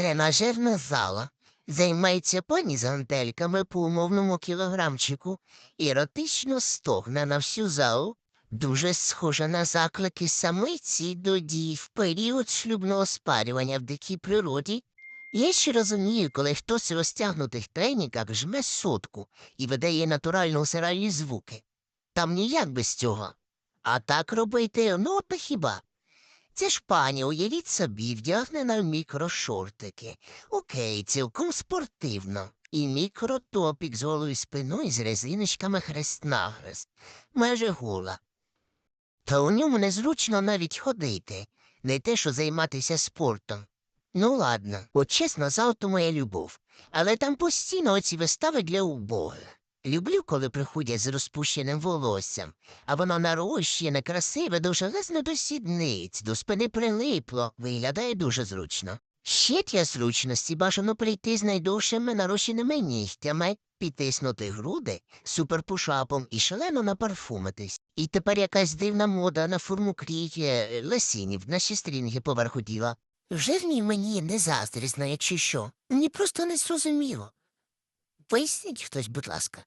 Тренажерна зала. Займається пані з гантельками по умовному кілограмчику. Еротично стогне на всю залу. Дуже схожа на заклики самиці до дій в період шлюбного спарювання в дикій природі. Я ще розумію, коли хтось у розтягнутих треніках жме сотку і видає натурально усиральні звуки. Там ніяк без цього. А так робити, ну, то хіба? Це ж пані, уявіть собі, вдягнена в мікрошортики. Окей, цілком спортивно. І мікротопік з голою спиною з резиночками хрест-нахрест. Майже гола. Та у ньому незручно навіть ходити, не те, що займатися спортом. Ну ладно, от чесно, зал то моя любов. Але там постійно оці вистави для убогих. Люблю, коли приходять з розпущеним волоссям, а воно нарощене, красиве, довжелезне до сідниць, до спини прилипло, виглядає дуже зручно. Ще для зручності бажано прийти з найдовшими нарощеними нігтями, підтиснути груди суперпушапом і шалено напарфумитись. І тепер якась дивна мода на форму кріє лесінів, наші стрінги поверху діла. Жирні мені не заздрісна, якщо що. Мені просто не зрозуміло. Поясніть хтось, будь ласка.